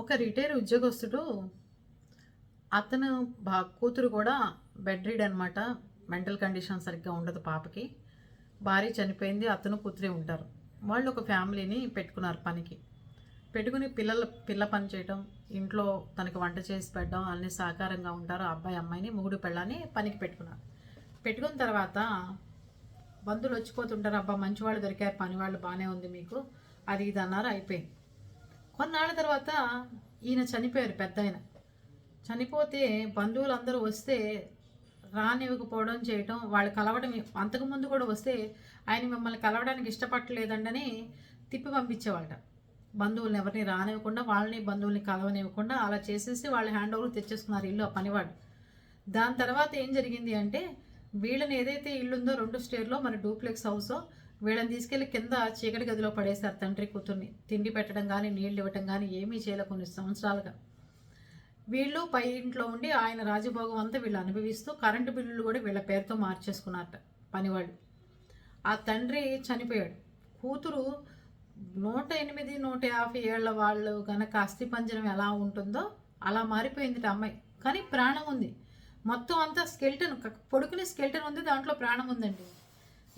ఒక రిటైర్ ఉద్యోగస్తుడు అతను బా కూతురు కూడా బెడ్ రీడ్ అనమాట మెంటల్ కండిషన్ సరిగ్గా ఉండదు పాపకి. భార్య చనిపోయింది అతను కూతురే ఉంటారు. వాళ్ళు ఒక ఫ్యామిలీని పెట్టుకున్నారు పనికి. పెట్టుకుని పిల్లల పిల్ల పని చేయటం ఇంట్లో తనకి వంట చేసి పెట్టడం అన్ని సహకారంగా ఉంటారు ఆ అబ్బాయి అమ్మాయిని మూడు పెళ్ళని పనికి పెట్టుకున్నారు. పెట్టుకున్న తర్వాత బంధువులు వచ్చిపోతుంటారు అబ్బా మంచివాళ్ళు దొరికారు పని వాళ్ళు బాగానే ఉంది మీకు. అది ఇది అన్నారు అయిపోయింది. కొన్నాళ్ళ తర్వాత ఈయన చనిపోయారు పెద్ద ఆయన చనిపోతే బంధువులందరూ వస్తే రానివ్వకపోవడం చేయటం వాళ్ళు కలవడం అంతకుముందు కూడా వస్తే ఆయన మిమ్మల్ని కలవడానికి ఇష్టపడలేదండని తిప్పి పంపించేవాళ్ళ బంధువులను ఎవరిని రానివ్వకుండా వాళ్ళని బంధువుల్ని కలవనివ్వకుండా అలా చేసేసి వాళ్ళు హ్యాండ్ ఓవర్ తెచ్చేసుకున్నారు ఇల్లు ఆ పనివాడు. దాని తర్వాత ఏం జరిగింది అంటే వీళ్ళని ఏదైతే ఇల్లుందో రెండు స్టేర్లో మన డూప్లెక్స్ హౌసో వీళ్ళని తీసుకెళ్ళి కింద చీకటి గదిలో పడేశారు తండ్రి కూతుర్ని. తిండి పెట్టడం కానీ నీళ్ళు ఇవ్వటం కానీ ఏమీ చేయలే కొన్ని సంవత్సరాలుగా. వీళ్ళు పై ఇంట్లో ఉండి ఆయన రాజభోగం అంతా వీళ్ళు అనుభవిస్తూ కరెంటు బిల్లులు కూడా వీళ్ళ పేరుతో మార్చేసుకున్నారట పనివాళ్ళు. ఆ తండ్రి చనిపోయాడు. కూతురు నూట ఎనిమిది నూట యాభై ఏళ్ళ వాళ్ళు కనుక అస్థి పంజరం ఎలా ఉంటుందో అలా మారిపోయింది అమ్మాయి. కానీ ప్రాణం ఉంది. మొత్తం అంతా స్కెల్టన్ పొడుకుని స్కెల్టన్ ఉంది దాంట్లో ప్రాణం ఉందండి.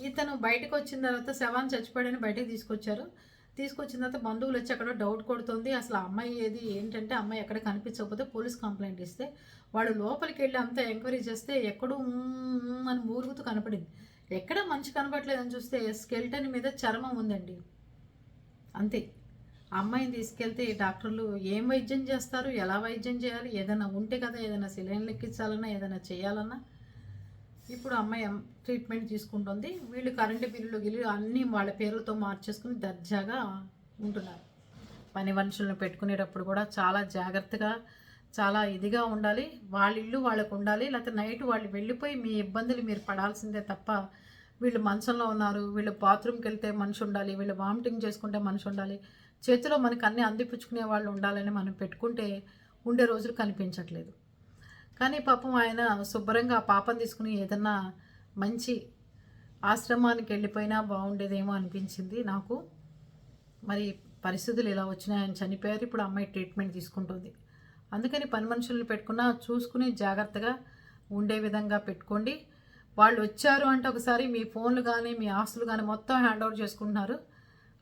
ఇతను బయటకు వచ్చిన తర్వాత శవాన్ని చచ్చిపోయాడని బయటకు తీసుకొచ్చారు. తీసుకొచ్చిన తర్వాత బంధువులు వచ్చి అక్కడ డౌట్ కొడుతుంది అసలు అమ్మాయి ఏది? ఏంటంటే అమ్మాయి ఎక్కడ కనిపించకపోతే పోలీస్ కంప్లైంట్ ఇస్తే వాళ్ళు లోపలికి వెళ్ళి అంతా ఎంక్వైరీ చేస్తే ఎక్కడో అని మూరుగుతూ కనపడింది. ఎక్కడ మంచి కనపడలేదని చూస్తే స్కెల్టన్ మీద చర్మం ఉందండి. అంతే. అమ్మాయిని తీసుకెళ్తే డాక్టర్లు ఏం వైద్యం చేస్తారు? ఎలా వైద్యం చేయాలి? ఏదైనా ఉంటే కదా ఏదైనా సిలిండర్ ఎక్కించాలన్నా ఏదైనా చేయాలన్నా ఇప్పుడు అమ్మాయి ట్రీట్మెంట్ తీసుకుంటుంది. వీళ్ళు కరెంటు బిల్లులు గిల్లు అన్నీ వాళ్ళ పేర్లతో మార్చేసుకుని దర్జాగా ఉంటున్నారు. పని మనుషులను పెట్టుకునేటప్పుడు కూడా చాలా జాగ్రత్తగా చాలా ఇదిగా ఉండాలి. వాళ్ళ ఇల్లు వాళ్ళకు ఉండాలి. లేకపోతే నైట్ వాళ్ళు వెళ్ళిపోయి మీ ఇబ్బందులు మీరు పడాల్సిందే తప్ప వీళ్ళు మంచంలో ఉన్నారు. వీళ్ళు బాత్రూమ్కి వెళ్తే మనిషి ఉండాలి. వీళ్ళు వామిటింగ్ చేసుకుంటే మనిషి ఉండాలి. చేతిలో మనకు అన్నీ అందిపుచ్చుకునే వాళ్ళు ఉండాలని మనం పెట్టుకుంటే ఉండే రోజులు కనిపించట్లేదు. కానీ పాపం ఆయన శుభ్రంగా ఆ తీసుకుని ఏదన్నా మంచి ఆశ్రమానికి వెళ్ళిపోయినా బాగుండేదేమో అనిపించింది నాకు. మరి పరిస్థితులు ఇలా వచ్చినాయి ఆయన చనిపోయారు ఇప్పుడు అమ్మాయి ట్రీట్మెంట్ తీసుకుంటుంది. అందుకని పని మనుషులను పెట్టుకున్నా చూసుకుని జాగ్రత్తగా ఉండే విధంగా పెట్టుకోండి. వాళ్ళు వచ్చారు అంటే ఒకసారి మీ ఫోన్లు కానీ మీ ఆస్తులు కానీ మొత్తం హ్యాండ్ ఓవర్ చేసుకుంటున్నారు.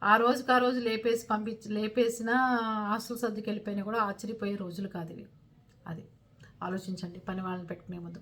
ఆ రోజుకి ఆ రోజు లేపేసి పంపించి లేపేసిన ఆస్తులు సర్దుకెళ్ళిపోయినా కూడా ఆశ్చర్యపోయే రోజులు కాదు ఇవి. అది. ఆలోచించండి. పని వాళ్ళని పెట్టుకునే ముందు.